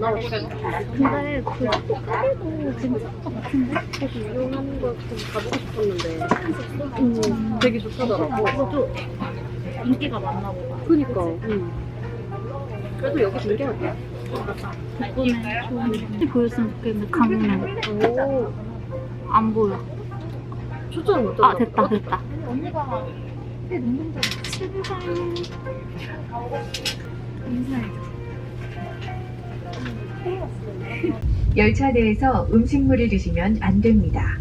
근데 그 크기도 괜찮은 것 같은데? 되게 유용한 거좀 가보고 싶었는데. 음, 되게 좋다더라고. 그것도 인기가 많나 보다. 그니까. 음. 그래도 여기 준비할게. 이번에 좋은 보였으면 좋겠는데 오, 안 보여. 초점 못아 됐다. 됐다. 언니가 출발. 인사해. 열차 내에서 음식물을 드시면 안 됩니다.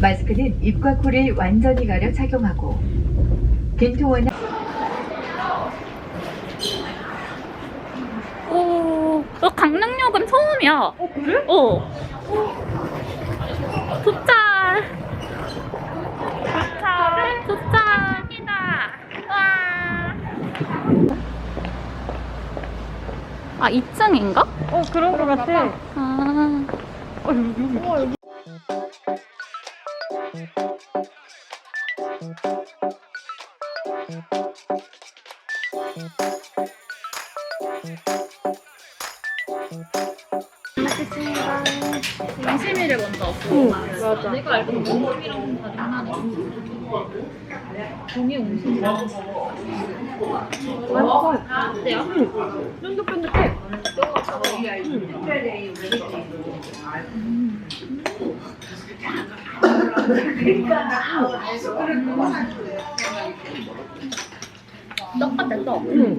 마스크는 입과 코를 완전히 가려 착용하고 빈통원은 오, 어, 강릉역은 처음이야. 어, 그래? 어. 도착. 도착. 도착입니다. 와. 아, 2층인가? 어, 그런 거 같아. 아. 인심이를 먼저 왔어. 응, 맞아. 내가 알던 옹심이랑 다른 하나는 종이 옹심이. 맛있어. 어때요? 응. 떡같아 떡. 응.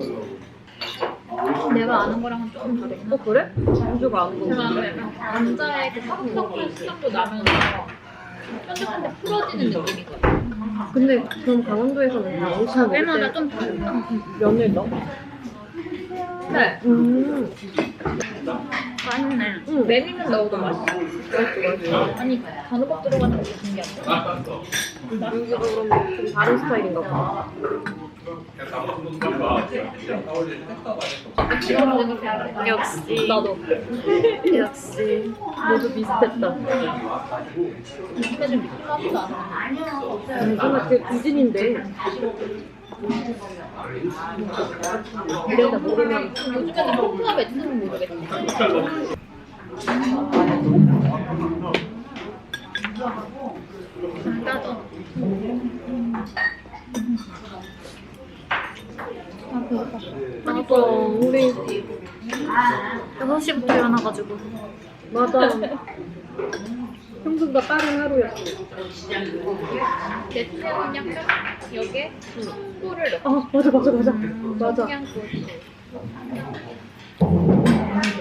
내가 아는 거랑은 조금 다르긴 어, 그래? 우주가 안 제가 먹어. 아는 약간 감자의 그 퍽퍽한 식감도 나면서 쫀득한데 풀어지는 느낌이거든. 근데 그럼 강원도에서는 다 먹을 때마다 때좀 다르다. 면을 넣어? 네. 음. 맛있네. 응. 메밀은 넣어도 맛있어. 아니 단호박 들어가는 게 신기하다. 여기가 그럼 좀 다른 스타일인가 봐. 역시 나도. 역시 모두 비슷했다. 근데 좀 미끌하지도 않아. 정말 그 구진인데. 이래다 모르면 요즘에는 포크가 맺는지는 모르겠어. 감자전. 나도 우리 6시부터 일어나가지고 맞아. 평소보다 빠른. 대체는 약간 여기에 꿀을 넣고 아 맞아 맞아 맞아 맞아.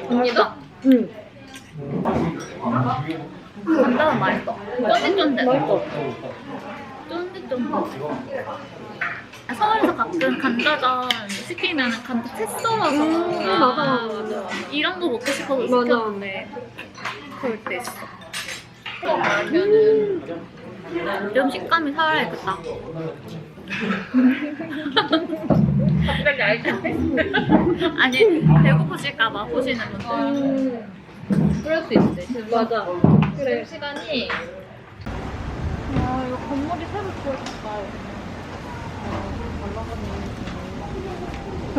언니도? 응. 감자는 맛있어. 쫀득쫀득. 맛있어. 쫀득쫀득. 아, 서울에서 가끔 감자전 시키면 감자 채 썰어서 음, 아, 맞아, 맞아. 이런 거 먹고 싶어서 맞아. 시켰는데 그럴 때 있어. 좀 식감이 살아야겠다. 갑자기 알겠네. 아니 배고프실까봐 보시는 분들. 음, 그럴 수 있지. 맞아. 그래. 시간이. 아 이거 건물이 새로 지어졌다.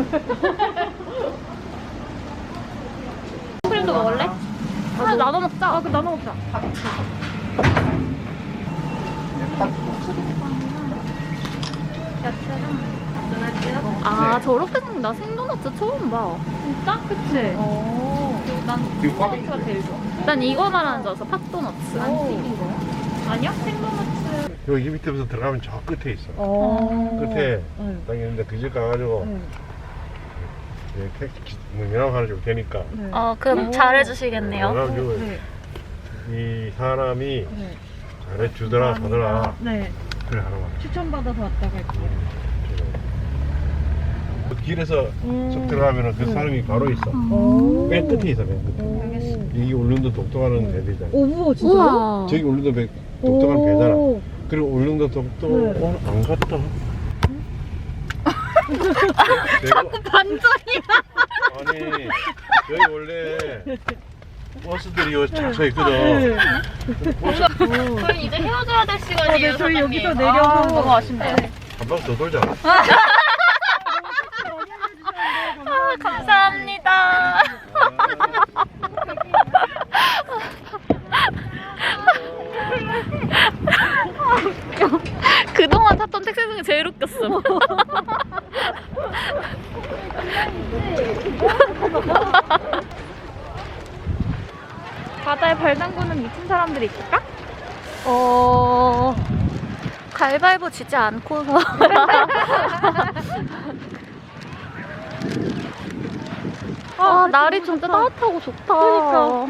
크림도 먹을래? 하나 나눠 먹자. 아, 그 나눠 먹자. 아 저렇게 생긴다. 생도넛 처음 봐. 진짜? 그치? 어. 난 생도넛가 제일 좋아. 난 이거 말하는 줄 알았어. 팥도넛. 안 튀긴 거. 아니야? 생도넛. 여기 밑에부터 들어가면 저 끝에 있어. 어. 끝에 응. 딱 있는데 그 집 가가지고 응. 예, 택시 뭐 연락 하나 줄 테니까. 네. 어 그럼 잘해주시겠네요. 그래가지고 네. 이 사람이 네. 잘해주더라 하더라. 네. 그래 하나만. 추천받아서 왔다 갈게요. 그 길에서 음. 쑥 들어가면은 그 사람이 바로 있어. 오. 맨 끝에 있어, 맨 끝에. 알겠습니다. 이게 울릉도 독도가는 배대잖아. 오, 우와, 진짜요? 우와. 저기 울릉도 배, 독도가는 배잖아. 오. 그리고 울릉도 독도 네. 어, 안 갔다. 자꾸 반전이야. 아니 여기 원래 버스들이 여기 차서 있거든. 버스 저희 이제 헤어져야 될 시간이에요. 네, 저희. 여기서 내려서 아, 너무 아쉽네요. 한번더 돌자. 아, 감사합니다. 짠! 그동안 탔던 택시 중에 제일 웃겼어. 바다에 발 담그는 미친 사람들이 있을까? 어... 가위바위보 지지 않고서 아, 날이 진짜 따뜻하고 좋다. 그러니까.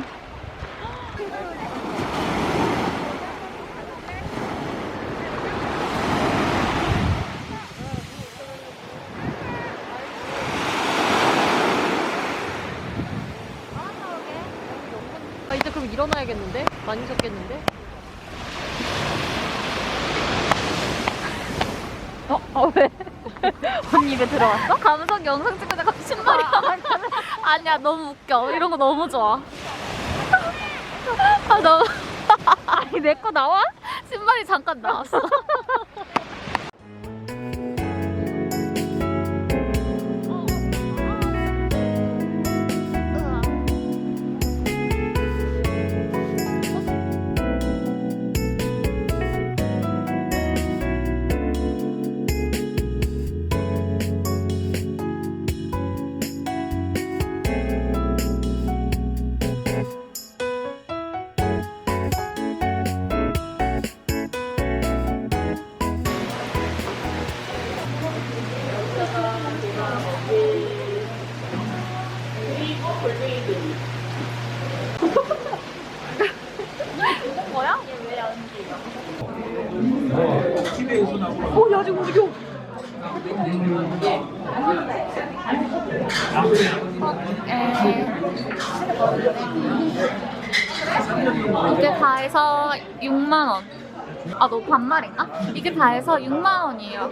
아, 이제 그럼 일어나야겠는데? 많이 젖겠는데? 어? 어 왜? 언니 입에 들어왔어? 감성 영상 찍는데 갑자기 신발이 아니야 너무 웃겨 이런 거 너무 좋아 아 너무 아니 내 거 나와? 신발이 잠깐 나왔어 너 반말인가? 이게 다 해서 6만 원이에요.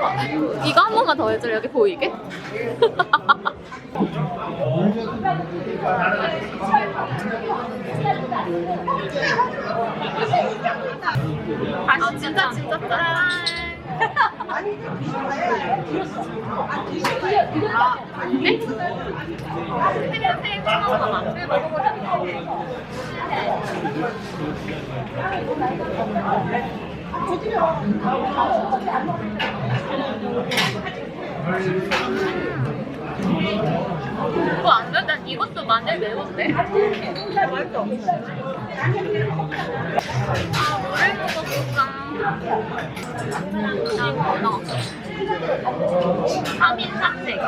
어, 이거 한 번만 더 해줘. 여기 보이게. 아, 진짜 진짜 짠. 아, 네? 끊어봐. 이거 안 돼? 난 이것도 마늘 매운데? 아, 뭐를 먹어볼까? 나 너. 3인 산책.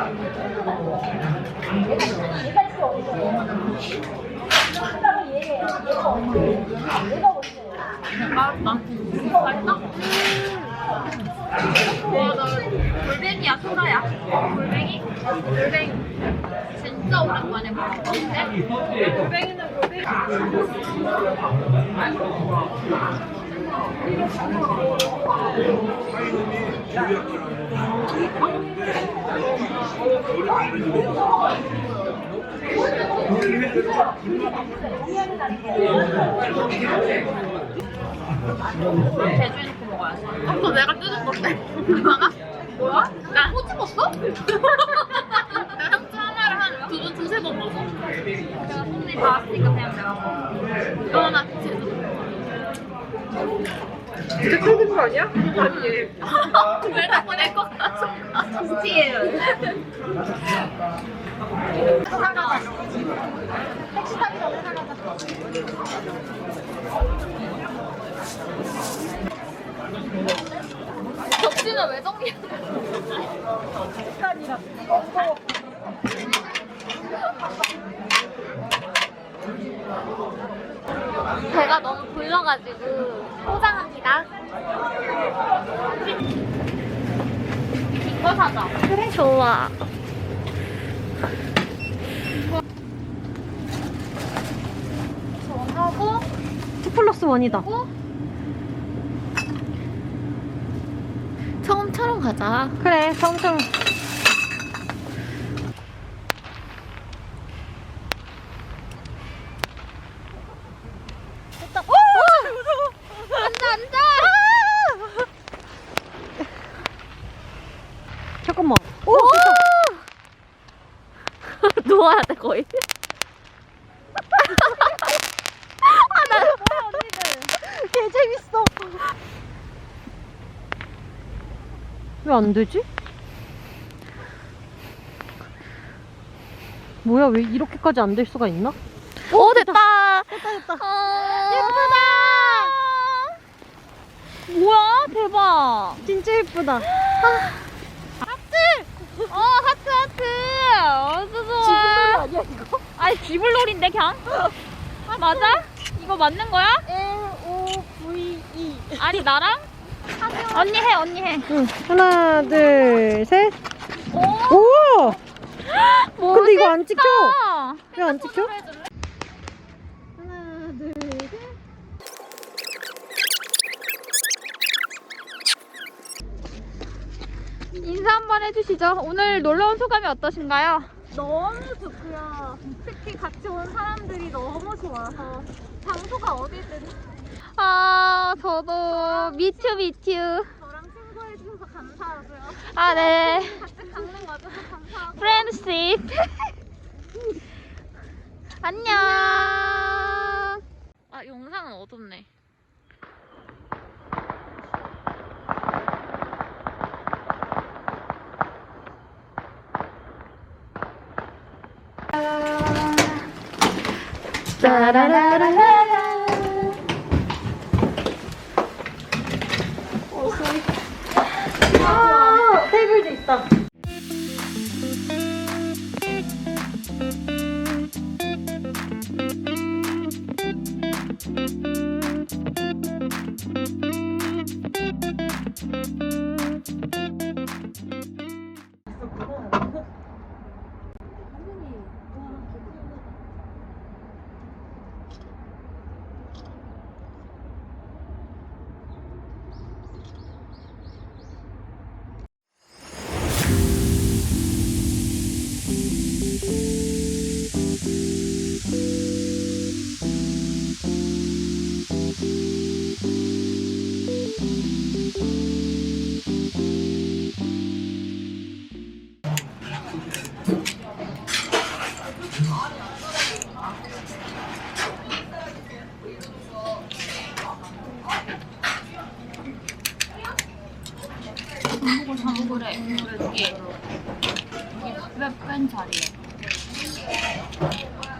맛있다. 맛있다? 와, 나 골뱅이야, 소라야? 골뱅이? 골뱅이. 진짜 오랜만에 먹었는데? 제주에 놓고 먹어야지. 아, 그거 내가 뜯은 건데. 뭐야? 나또 찍었어? 내가 상추 하나를 한 두 번, 두세 번 먹어. 내가 손이 닿았으니까 그냥 내가 먹어. 어, 나 제주. 진짜 거 아니야? 아니, 얘. 왜 자꾸 내거? 스티예요. 택시 타기 전에 사가자. 접시는 왜 정리해? 배가 너무 불러가지고 포장합니다. 이거 사자. 그래 좋아. 하고 2 플러스 1이다. 처음처럼 가자. 그래, 처음처럼. 앉아 앉아. 잠깐만. 오, 됐다. 왜 안 되지? 뭐야, 왜 이렇게까지 안 될 수가 있나? 오, 됐다. 됐다, 됐다. 예쁘다. 뭐야? 대박. 진짜 예쁘다. 어, 하트, 하트. 어서 좋아. 아니야, 이거? 아니, 지불놀인데, 그냥? 맞아? 이거 맞는 거야? L-O-V-E. 아니, 나랑? 언니 해, 언니 해. 응. 하나, 둘, 셋. 오, 오! 근데 이거 안 찍혀. 왜 안 찍혀? 하나, 둘, 셋. 인사 한번 해주시죠. 오늘 놀러 온 소감이 어떠신가요? 너무 좋고요. 특히 같이 온 사람들이 너무 좋아서 장소가 어디든 아, 저도 미투 미투. 저랑 친구해 주셔서 감사하고요. 아, 네. 같이 가는 과정도 감사하고 프렌드십. 안녕. 아, 영상은 어둡네. 테이블도 있다. 그래, 그래, 이게. 뺀 자리에.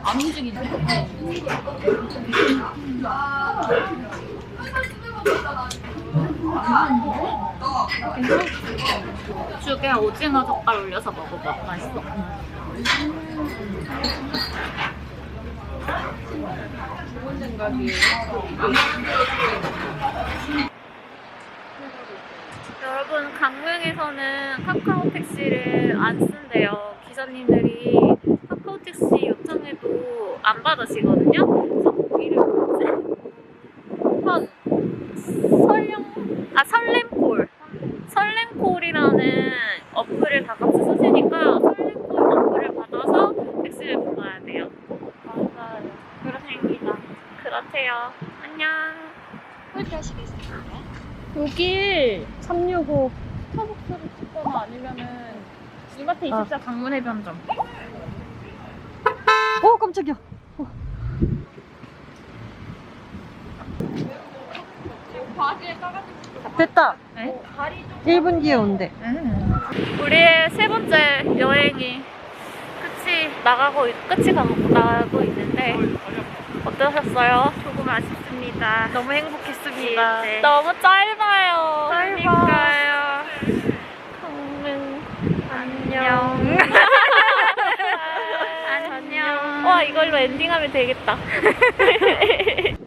안 움직이네. 죽에 오징어 젓갈 올려서 먹어봐. 맛있어. 여러분 강릉에서는 카카오 택시를 안 쓴대요. 기사님들이 카카오 택시 요청해도 안 받으시거든요. 그래서 이름 뭐지? 선 설령 아 설렘콜 설렘콜이라는 어플을 다 같이 쓰시니까 설렘콜 어플을 받아서 택시를 불러야 돼요. 맞아요. 그렇습니다. 그렇대요. 안녕. 여기 365. 스타벅스를 찍거나 아니면은 이마트 아. 24 강문 해변점. 오, 깜짝이야. 어. 됐다. 네? 1분 뒤에 온대. 우리의 세 번째 여행이 끝이 나가고 있- 끝이 가, 나가고 있는데 어떠셨어요? 조금 아쉽습니다. 너무 행복했습니다. 네. 너무 짧아요. 짧아. 그러니까요. 강릉 안녕. 안녕. 와 이걸로 엔딩하면 되겠다.